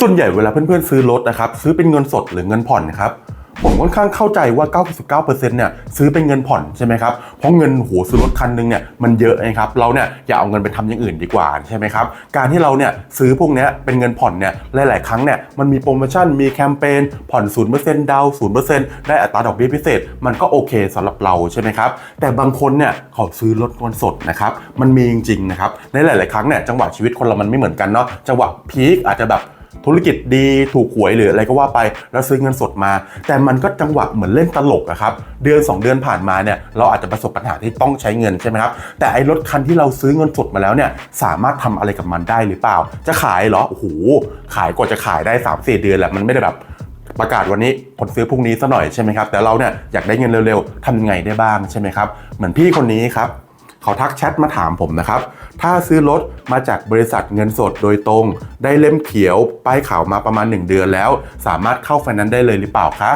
ส่วนใหญ่เวลาเพื่อนๆซื้อรถนะครับซื้อเป็นเงินสดหรือเงินผ่อนครับผมค่อนข้างเข้าใจว่า 99%เนี่ยซื้อเป็นเงินผ่อนใช่ไหมครับ เพราะเงินโหซื้อรถคันหนึงเนี่ยมันเยอะนะครับ เราเนี่ยอย่าเอาเงินไปทำอย่างอื่นดีกว่าใช่ไหมครับ การที่เราเนี่ยซื้อพวกนี้เป็นเงินผ่อนเนี่ยหลาย ๆ ครั้งเนี่ยมันมีโปรโมชั่นมีแคมเปญผ่อน 0%ดาวน์0%ได้อัตราดอกเบี้ยพิเศษ มันก็โอเคสำหรับเราใช่ไหมครับ แต่บางคนเนี่ยเขาซื้อรถเงินสดนะครับ มันมีจริงๆนะครับ ในหลาย ๆ ครั้งเนี่ยจังหวะชีวิตคนเรามันไม่เหมือนกันเนาะ จังหวะพีคอาจจะแบบ ธุรกิจดีถูกหวยหรืออะไรก็ว่าไปแล้วซื้อเงินสดมา แต่มันก็จังหวะเหมือนเล่นตลกอะครับเดือน 2 เดือนผ่านมาเนี่ยเราอาจจะประสบปัญหาที่ต้องใช้เงินใช่ไหมครับแต่ไอ้รถคันที่เราซื้อเงินสดมาแล้วเนี่ยสามารถทำอะไรกับมันได้หรือเปล่า จะขายเหรอโอ้โหขายกว่าจะขายได้ 3 4 เดือนแหละมันไม่ได้แบบประกาศวันนี้คนซื้อพรุ่งนี้ซะหน่อยใช่ไหมครับแต่เราเนี่ยอยากได้เงินเร็วๆทำยังไงได้บ้างใช่ไหมครับเหมือนพี่คนนี้ครับ เขาทักแชทมาถามผมนะครับ ถ้าซื้อรถมาจากบริษัทเงินสดโดยตรง ได้เล่มเขียวป้ายขาวมาประมาณ 1 เดือนแล้ว สามารถเข้าไฟแนนซ์ได้เลยหรือเปล่าคะ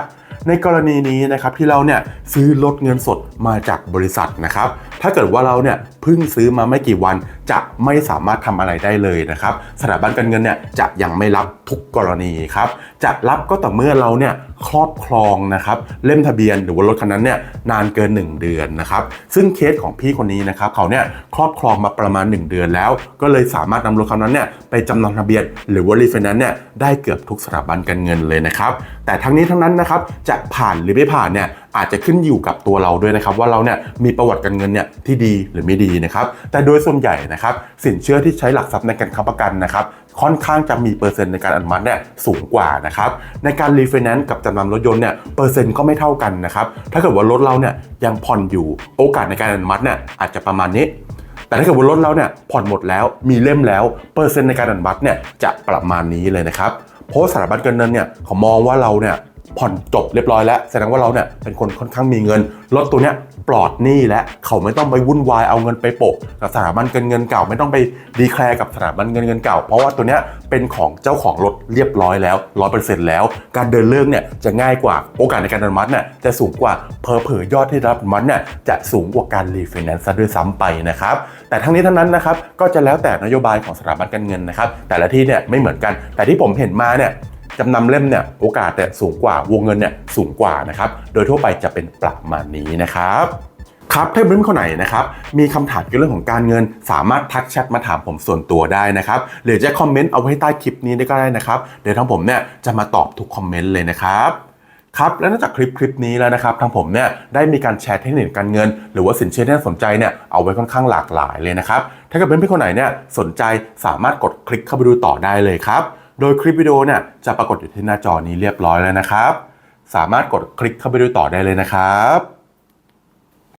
ในกรณีนี้นะครับที่เราเนี่ยซื้อรถเงินสดมาจากบริษัทนะครับ ถ้าเกิดว่าเราเนี่ยเพิ่งซื้อมาไม่กี่วันจะไม่สามารถทำอะไรได้เลยนะครับ สถาบันการเงินเนี่ยจะยังไม่รับทุกกรณีครับ จะรับก็ต่อเมื่อเราเนี่ยครอบครองนะครับเล่มทะเบียนหรือว่ารถคันนั้นเนี่ยนานเกิน 1 เดือนนะครับซึ่งเคสของพี่คนนี้นะครับเขาเนี่ยครอบครองมาประมาณ 1 เดือนแล้ว ก็เลยสามารถนำรถคันนั้นเนี่ยไปจำนำทะเบียน หรือว่ารีไฟแนนซ์เนี่ยได้เกือบทุกสถาบันการเงินเลยนะครับแต่ทั้งนี้ทั้งนั้นนะครับจะผ่านหรือไม่ผ่านเนี่ยอาจจะขึ้นอยู่กับตัวเราด้วยนะครับ ว่าเราเนี่ยมีประวัติการเงินเนี่ยที่ดีหรือไม่ดีนะครับ แต่โดยส่วนใหญ่นะครับ สินเชื่อที่ใช้หลักทรัพย์ในการค้ำประกันนะครับค่อนข้างจะมีเปอร์เซ็นต์ในการอนุมัติเนี่ยสูงกว่านะครับในการรีไฟแนนซ์กับจำนำรถยนต์เนี่ยเปอร์เซ็นต์ก็ไม่เท่ากันนะครับถ้าเกิดว่ารถเราเนี่ยยังผ่อนอยู่โอกาสในการอนุมัติเนี่ยอาจจะประมาณนี้แต่ถ้าเกิดว่ารถเราเนี่ยผ่อนหมดแล้วมีเล่มแล้วเปอร์เซ็นต์ในการอนุมัติเนี่ยจะประมาณนี้เลยนะครับเพราะสถาบันการเงินเนี่ยเขามองว่าเราเนี่ย ผ่อนจบเรียบร้อยแล้วแสดงว่าเราเนี่ยเป็นคนค่อนข้างมีเงินรถตัวเนี้ยปลอดหนี้และเขาไม่ต้องไปวุ่นวายเอาเงินไปโปะกับสถาบันการเงินเก่า ไม่ต้องไปดีแคลร์กับสถาบันเงินเงินเก่า เพราะว่าตัวเนี้ยเป็นของเจ้าของรถเรียบร้อยแล้วร้อยเปอร์เซ็นต์แล้ว การเดินเรื่องเนี่ยจะง่ายกว่าโอกาสในการอนุมัติเนี่ยจะสูงกว่าเพอเผยยอดที่รับอนุมัติเนี่ยจะสูงกว่าการรีไฟแนนซ์ซะด้วยซ้ำไปนะครับแต่ทั้งนี้ทั้งนั้นนะครับก็จะแล้วแต่นโยบายของสถาบันการเงินนะครับแต่ละที่เนี่ยไม่เหมือนกันแต่ที่ผมเห็นมาเนี่ย จำนำเล่มเนี่ยโอกาสเนี่ยสูงกว่าวงเงินเนี่ยสูงกว่านะครับโดยทั่วไปจะเป็นประมาณนี้นะครับครับถ้าเพื่อนคนไหนนะครับมีคำถามเกี่ยวกับเรื่องของการเงิน สามารถทักแชทมาถามผมส่วนตัวได้นะครับหรือจะคอมเมนต์เอาไว้ใต้คลิปนี้ได้ก็ได้นะครับเดี๋ยวทางผมเนี่ยจะมาตอบทุกคอมเมนต์เลยนะครับครับและนอกจากคลิปคลิปนี้แล้วนะครับทางผมเนี่ยได้มีการแชร์เทคนิคการเงิน หรือว่าสินเชื่อที่น่าสนใจเนี่ยเอาไว้ค่อนข้างหลากหลายเลยนะครับถ้าเกิดเพื่อนๆคนไหนเนี่ยสนใจสามารถกดคลิกเข้าไปดูต่อได้เลยครับ โดยคลิปวิดีโอเนี่ยจะปรากฏอยู่ที่หน้าจอนี้เรียบร้อยแล้วนะครับ สามารถกดคลิกเข้าไปดูต่อได้เลยนะครับ